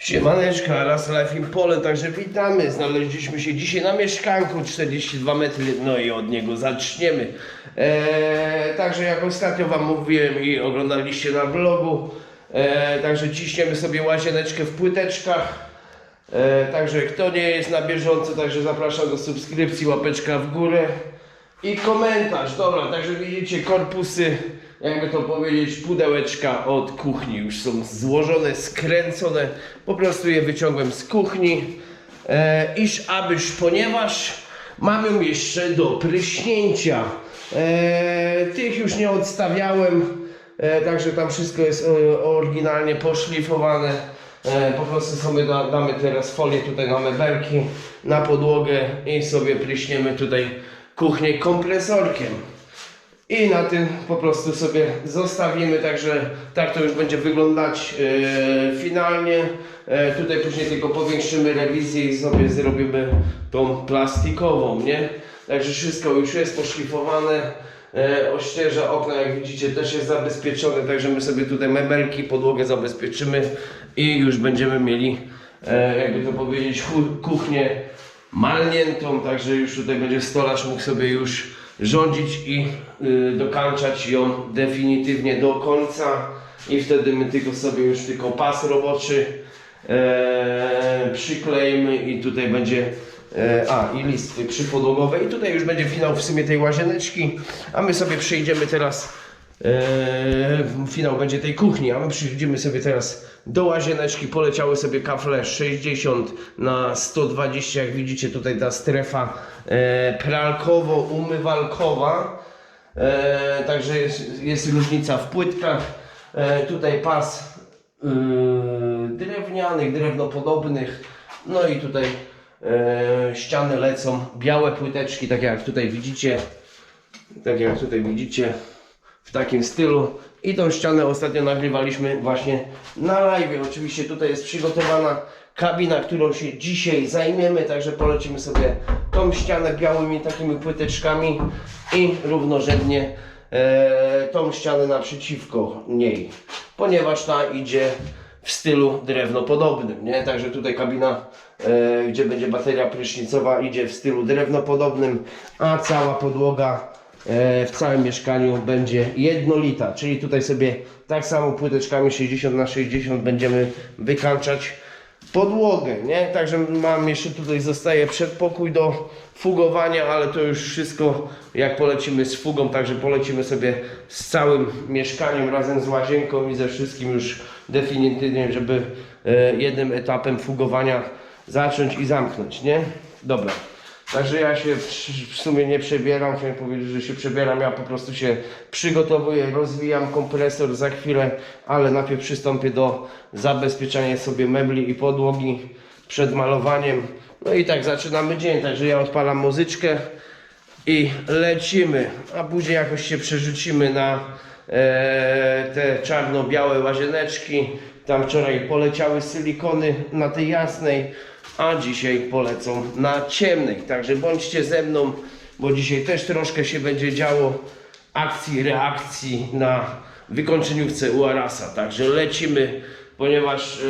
Siemaneczka, raz Life in Poland, także witamy. Znaleźliśmy się dzisiaj na mieszkanku 42 metry, no i od niego zaczniemy. Eee, także jak ostatnio Wam mówiłem i oglądaliście na vlogu, eee, także ciśniemy sobie łazieneczkę w płyteczkach. E, także kto nie jest na bieżąco, także zapraszam do subskrypcji, łapeczka w górę i komentarz. Dobra, także widzicie korpusy, jakby to powiedzieć, pudełeczka od kuchni już są złożone, skręcone. Po prostu je wyciągłem z kuchni. E, iż abyś, ponieważ mam ją jeszcze do pryśnięcia. E, tych już nie odstawiałem, e, także tam wszystko jest e, oryginalnie poszlifowane. E, po prostu sobie da, damy teraz folię tutaj na mebelki, na podłogę i sobie pryśniemy tutaj kuchnię kompresorkiem. I na tym po prostu sobie zostawimy, także tak to już będzie wyglądać e, finalnie. E, tutaj później tylko powiększymy rewizję i sobie zrobimy tą plastikową, nie? Także wszystko już jest poszlifowane. E, ościeża okna, jak widzicie, też jest zabezpieczone, także my sobie tutaj mebelki, podłogę zabezpieczymy i już będziemy mieli, e, jakby to powiedzieć, kuchnię malniętą, także już tutaj będzie stolarz mógł sobie już rządzić i y, dokańczać ją definitywnie do końca. I wtedy my tylko sobie już tylko pas roboczy e, przykleimy i tutaj będzie e, a i listwy przypodłogowe i tutaj już będzie finał w sumie tej łazieneczki. A my sobie przejdziemy teraz e, finał będzie tej kuchni a my przyjdziemy sobie teraz do łazieneczki. Poleciały sobie kafle 60 na 120 jak widzicie tutaj ta strefa e, pralkowo-umywalkowa. E, także jest, jest różnica w płytkach. Tutaj pas yy, drewnianych, drewnopodobnych. No i tutaj ściany lecą. Białe płyteczki, tak jak tutaj widzicie. Tak jak tutaj widzicie w takim stylu. I tą ścianę ostatnio nagrywaliśmy właśnie na live. Oczywiście tutaj jest przygotowana kabina, którą się dzisiaj zajmiemy, także polecimy sobie tą ścianę białymi takimi płyteczkami i równorzędnie e, tą ścianę naprzeciwko niej, ponieważ ta idzie w stylu drewnopodobnym, nie? Także tutaj kabina, e, gdzie będzie bateria prysznicowa idzie w stylu drewnopodobnym, a cała podłoga w całym mieszkaniu będzie jednolita, czyli tutaj sobie tak samo płyteczkami 60 na 60 będziemy wykańczać podłogę, nie? Także mam jeszcze tutaj zostaje przedpokój do fugowania, ale to już wszystko jak polecimy z fugą, także polecimy sobie z całym mieszkaniem razem z łazienką i ze wszystkim już definitywnie, żeby e, jednym etapem fugowania zacząć i zamknąć, nie? Dobra. Także ja się w- sumie nie przebieram, chciałem powiedzieć, że się przebieram, ja po prostu się przygotowuję, rozwijam kompresor za chwilę, ale najpierw przystąpię do zabezpieczania sobie mebli i podłogi przed malowaniem. No i tak zaczynamy dzień, także ja odpalam muzyczkę i lecimy, a później jakoś się przerzucimy na e, te czarno-białe łazieneczki. Tam wczoraj poleciały silikony na tej jasnej, a dzisiaj polecą na ciemnej. Także bądźcie ze mną, bo dzisiaj też troszkę się będzie działo akcji, reakcji na wykończeniówce u Arasa. Także lecimy, ponieważ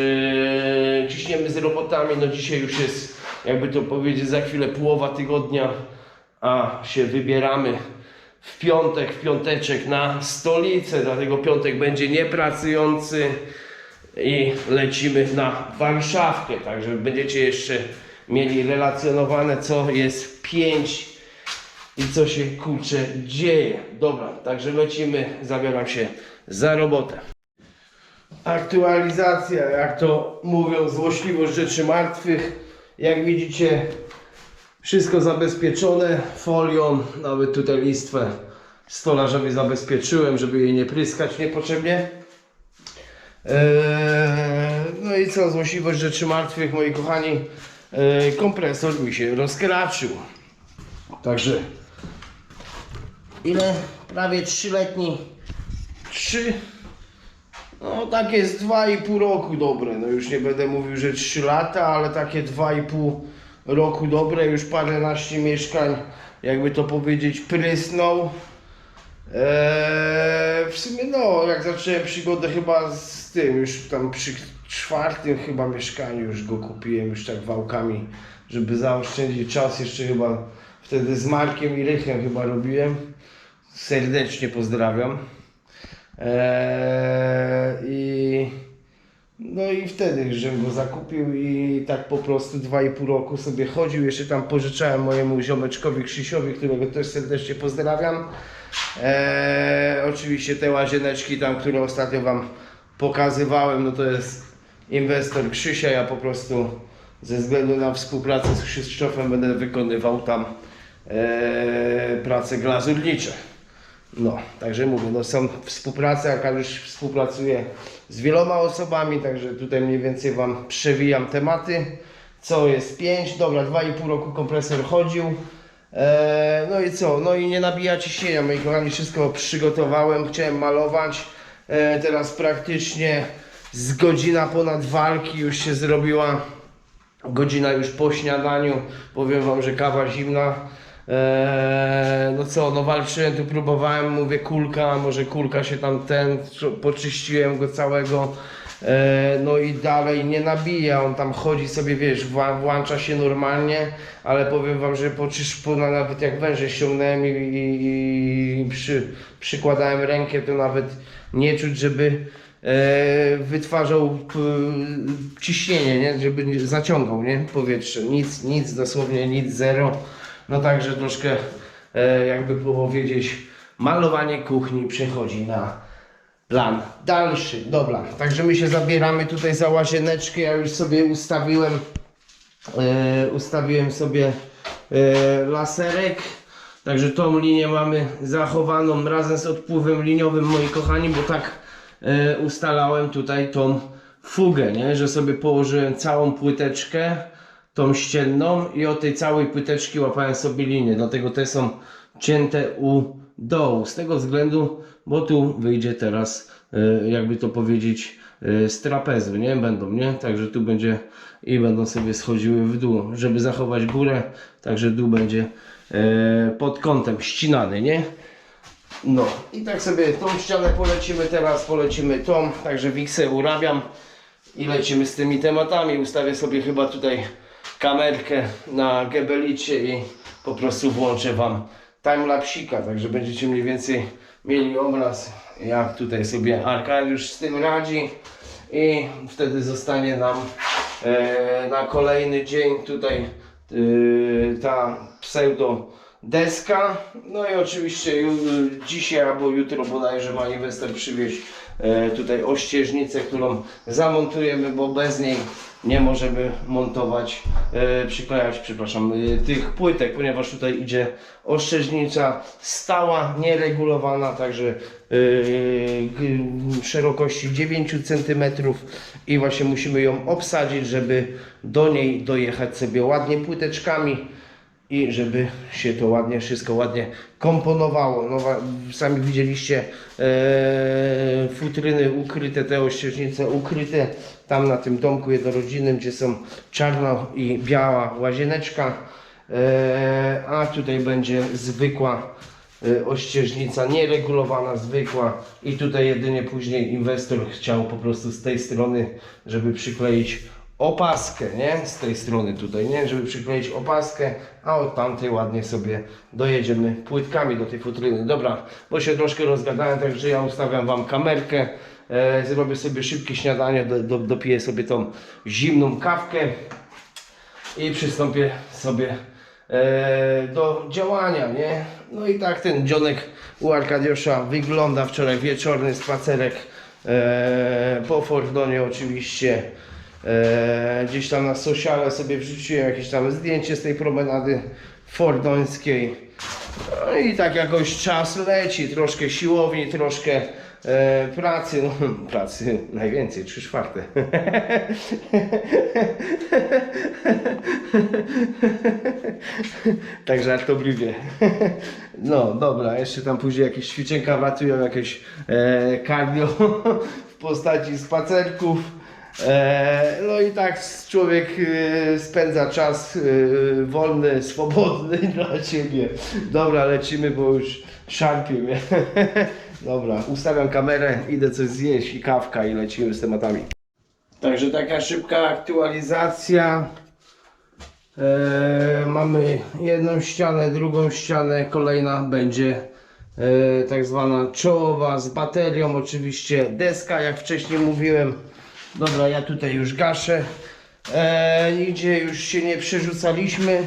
e, ciśniemy z robotami. No dzisiaj już jest, jakby to powiedzieć, za chwilę połowa tygodnia, a się wybieramy w piątek, w piąteczek na stolicę, dlatego piątek będzie niepracujący i lecimy na Warszawkę, także będziecie jeszcze mieli relacjonowane co jest 5 i co się kurczę dzieje. Dobra, także lecimy, zabieram się za robotę. Aktualizacja, jak to mówią, złośliwość rzeczy martwych. Jak widzicie, wszystko zabezpieczone folią, nawet tutaj listwę stolarzowi zabezpieczyłem, żeby jej nie pryskać niepotrzebnie. Eee, no i co, złośliwość rzeczy martwych, moi kochani, eee, kompresor mi się rozkraczył. Także ile? Prawie trzyletni. Trzy. No tak jest 2,5 roku dobre. No już nie będę mówił, że 3 lata, ale takie 2,5 roku dobre. Już paręnaście mieszkań, jakby to powiedzieć, prysnął. Eee, w sumie no, jak zacząłem przygodę chyba z tym, już tam przy czwartym chyba mieszkaniu już go kupiłem, już tak wałkami, żeby zaoszczędzić czas. Jeszcze chyba wtedy z Markiem i Rychem chyba robiłem. Serdecznie pozdrawiam. Eee, I no i wtedy, żebym go zakupił i tak po prostu 2,5 roku sobie chodził. Jeszcze tam pożyczałem mojemu ziomeczkowi Krzysiowi, którego też serdecznie pozdrawiam. Eee, oczywiście te łazieneczki tam, które ostatnio Wam pokazywałem, no to jest inwestor Krzysia. Ja po prostu ze względu na współpracę z Krzysztofem będę wykonywał tam eee, prace glazurnicze. No, także mówię, no są współprace, jak już współpracuję z wieloma osobami, także tutaj mniej więcej Wam przewijam tematy. Co jest 5, dobra, 2,5 roku kompresor chodził. Eee, no i co? No i nie nabija ciśnienia, moi kochani, wszystko przygotowałem, chciałem malować. Eee, teraz praktycznie z godzina ponad walki już się zrobiła. Godzina już po śniadaniu. Powiem Wam, że kawa zimna. Eee, no co, no walczyłem, tu próbowałem, mówię kulka, może kulka się tam ten, poczyściłem go całego. Eee, no i dalej nie nabija, on tam chodzi sobie, wiesz, włącza się normalnie, ale powiem wam, że po, czyż, po nawet jak węże ściągnąłem i, i, i przy, przykładałem rękę, to nawet nie czuć, żeby e, wytwarzał p, ciśnienie, nie? żeby zaciągał nie? powietrze. Nic, nic, dosłownie nic, zero. No także troszkę, e, jakby powiedzieć, malowanie kuchni przechodzi na plan dalszy. Dobra, także my się zabieramy tutaj za łazieneczkę. Ja już sobie ustawiłem, e, ustawiłem sobie e, laserek. Także tą linię mamy zachowaną razem z odpływem liniowym, moi kochani, bo tak e, ustalałem tutaj tą fugę, nie? że sobie położyłem całą płyteczkę, tą ścienną i od tej całej płyteczki łapałem sobie linię, dlatego te są cięte u dołu, z tego względu, bo tu wyjdzie teraz, e, jakby to powiedzieć, e, z trapezu, nie? Będą, nie? Także tu będzie i będą sobie schodziły w dół, żeby zachować górę, także dół będzie e, pod kątem ścinany, nie? No i tak sobie tą ścianę polecimy teraz, polecimy tą, także wiksę urabiam i lecimy z tymi tematami. Ustawię sobie chyba tutaj kamerkę na gebelicie i po prostu włączę Wam timelapsika, także będziecie mniej więcej mieli obraz, jak tutaj sobie Arkadiusz z tym radzi i wtedy zostanie nam e, na kolejny dzień tutaj e, ta pseudo deska. No i oczywiście ju, dzisiaj albo jutro bodajże ma inwestor przywieźć e, tutaj ościeżnicę, którą zamontujemy, bo bez niej nie możemy montować, e, przyklejać, przepraszam, e, tych płytek, ponieważ tutaj idzie oszczędnica stała, nieregulowana, także e, szerokości 9 cm i właśnie musimy ją obsadzić, żeby do niej dojechać sobie ładnie płyteczkami i żeby się to ładnie, wszystko ładnie komponowało. No, sami widzieliście e, futryny ukryte, te ościeżnice ukryte tam na tym domku jednorodzinnym, gdzie są czarno i biała łazieneczka, e, a tutaj będzie zwykła e, ościeżnica, nieregulowana, zwykła i tutaj jedynie później inwestor chciał po prostu z tej strony, żeby przykleić opaskę, nie? Z tej strony tutaj, nie? Żeby przykleić opaskę, a od tamtej ładnie sobie dojedziemy płytkami do tej futryny. Dobra, bo się troszkę rozgadałem, także ja ustawiam Wam kamerkę, e, zrobię sobie szybkie śniadanie, do, do, dopiję sobie tą zimną kawkę i przystąpię sobie e, do działania, nie? No i tak ten dzionek u Arkadiusza wygląda. Wczoraj wieczorny spacerek e, po Fordonie oczywiście. E, gdzieś tam na sociale sobie wrzuciłem jakieś tam zdjęcie z tej promenady fordońskiej. No i tak jakoś czas leci, troszkę siłowni, troszkę e, pracy, no pracy najwięcej, trzy czwarte. tak żartobliwie. No dobra, jeszcze tam później jakieś ćwiczenka wlatują, jakieś e, cardio w postaci spacerków. E, no i tak człowiek e, spędza czas e, wolny, swobodny dla siebie. Dobra, lecimy, bo już szarpie mnie. Dobra, ustawiam kamerę, idę coś zjeść i kawka i lecimy z tematami. Także taka szybka aktualizacja. E, mamy jedną ścianę, drugą ścianę, kolejna będzie e, tak zwana czołowa z baterią, oczywiście deska, jak wcześniej mówiłem. Dobra, ja tutaj już gaszę. E, nigdzie już się nie przerzucaliśmy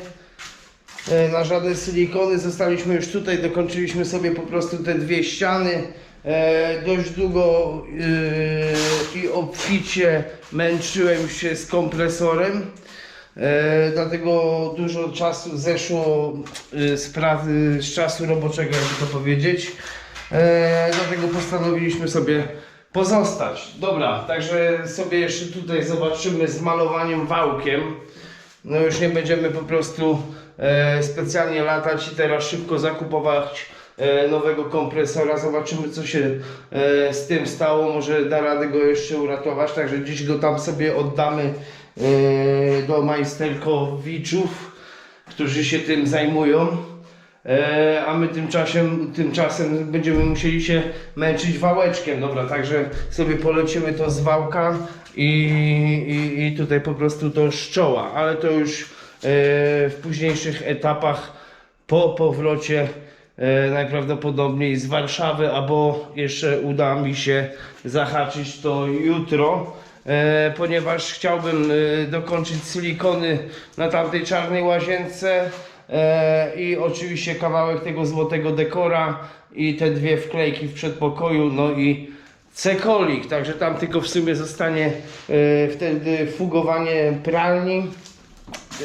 e, na żadne silikony. Zostaliśmy już tutaj, dokończyliśmy sobie po prostu te dwie ściany. E, dość długo e, i obficie męczyłem się z kompresorem. E, dlatego dużo czasu zeszło e, z, pracy, z czasu roboczego, jakby to powiedzieć. E, dlatego postanowiliśmy sobie pozostać. Dobra, także sobie jeszcze tutaj zobaczymy z malowaniem wałkiem. No już nie będziemy po prostu e, specjalnie latać i teraz szybko zakupować e, nowego kompresora. Zobaczymy co się e, z tym stało. Może da radę go jeszcze uratować. Także dziś go tam sobie oddamy e, do majsterkowiczów, którzy się tym zajmują. E, a my tymczasem, tymczasem będziemy musieli się męczyć wałeczkiem. Dobra, także sobie polecimy to z wałka i, i, i tutaj po prostu to szczoła, ale to już e, w późniejszych etapach po powrocie e, najprawdopodobniej z Warszawy, albo jeszcze uda mi się zahaczyć to jutro. E, ponieważ chciałbym e, dokończyć silikony na tamtej czarnej łazience i oczywiście kawałek tego złotego dekora i te dwie wklejki w przedpokoju, no i cekolik, także tam tylko w sumie zostanie e, wtedy fugowanie pralni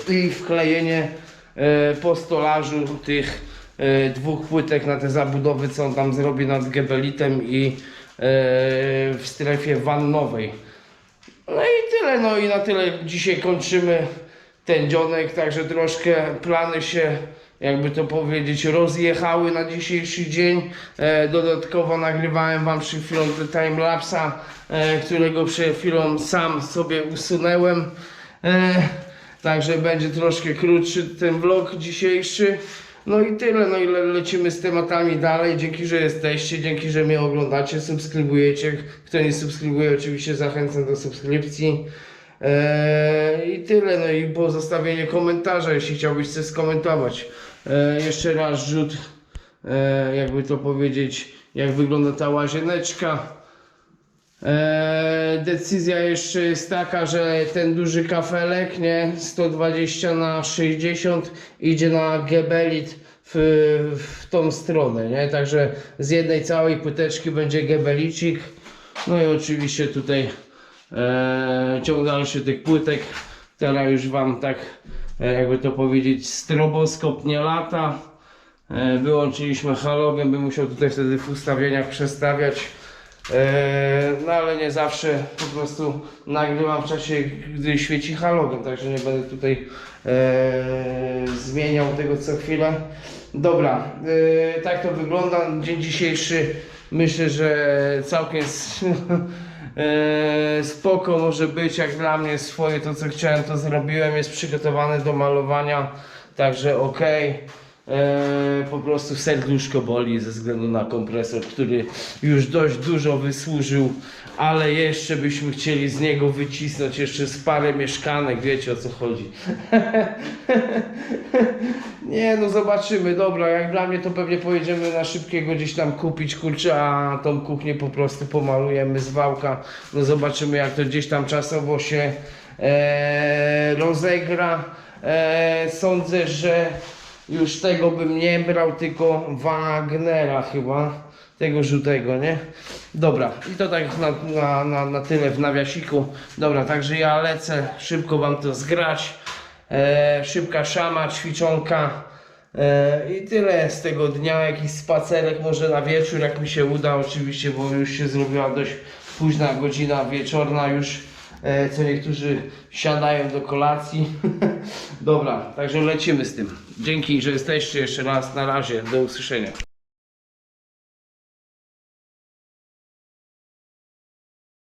i wklejenie e, po stolarzu tych e, dwóch płytek na te zabudowy, co on tam zrobi nad gebelitem i e, w strefie wannowej. No i tyle, no i na tyle dzisiaj kończymy ten dzionek, także troszkę plany się, jakby to powiedzieć, rozjechały na dzisiejszy dzień. E, dodatkowo nagrywałem Wam przed chwilą timelapsa, e, którego przed chwilą sam sobie usunęłem. E, także będzie troszkę krótszy ten vlog dzisiejszy. No i tyle, no i le lecimy z tematami dalej. Dzięki, że jesteście, dzięki, że mnie oglądacie, subskrybujecie. Kto nie subskrybuje, oczywiście zachęcam do subskrypcji. Eee, I tyle, no i pozostawienie komentarza, jeśli chciałbyś coś skomentować. Eee, jeszcze raz rzut, eee, jakby to powiedzieć, jak wygląda ta łazieneczka. Decyzja jeszcze jest taka, że ten duży kafelek, nie, 120 na 60 idzie na gebelit w, w tą stronę, nie, także z jednej całej płyteczki będzie gebelicik, no i oczywiście tutaj eee, ciąg dalszy tych płytek, teraz już wam tak, e, jakby to powiedzieć, stroboskop nie lata, e, wyłączyliśmy halogen, bym musiał tutaj wtedy w ustawieniach przestawiać, E, no ale nie zawsze po prostu nagrywam w czasie, gdy świeci halogen, także nie będę tutaj e, zmieniał tego co chwilę. Dobra, e, tak to wygląda. Dzień dzisiejszy myślę, że całkiem s- e, spoko może być, jak dla mnie swoje to co chciałem to zrobiłem, jest przygotowane do malowania, także okej. E, po prostu serduszko boli ze względu na kompresor, który już dość dużo wysłużył, ale jeszcze byśmy chcieli z niego wycisnąć jeszcze z parę mieszkanek, wiecie o co chodzi. Nie no zobaczymy, dobra, jak dla mnie to pewnie pojedziemy na szybkiego gdzieś tam kupić kurczę, a tą kuchnię po prostu pomalujemy z wałka. No zobaczymy jak to gdzieś tam czasowo się e, rozegra. E, sądzę, że już tego bym nie brał, tylko Wagnera chyba. Tego żółtego, nie? Dobra, i to tak na, na, na, na tyle w nawiasiku. Dobra, także ja lecę, szybko wam to zgrać. E, szybka szama, ćwiczonka. E, I tyle z tego dnia, jakiś spacerek może na wieczór, jak mi się uda oczywiście, bo już się zrobiła dość późna godzina wieczorna już, co niektórzy siadają do kolacji. Dobra, także lecimy z tym. Dzięki, że jesteście jeszcze raz, na razie, do usłyszenia.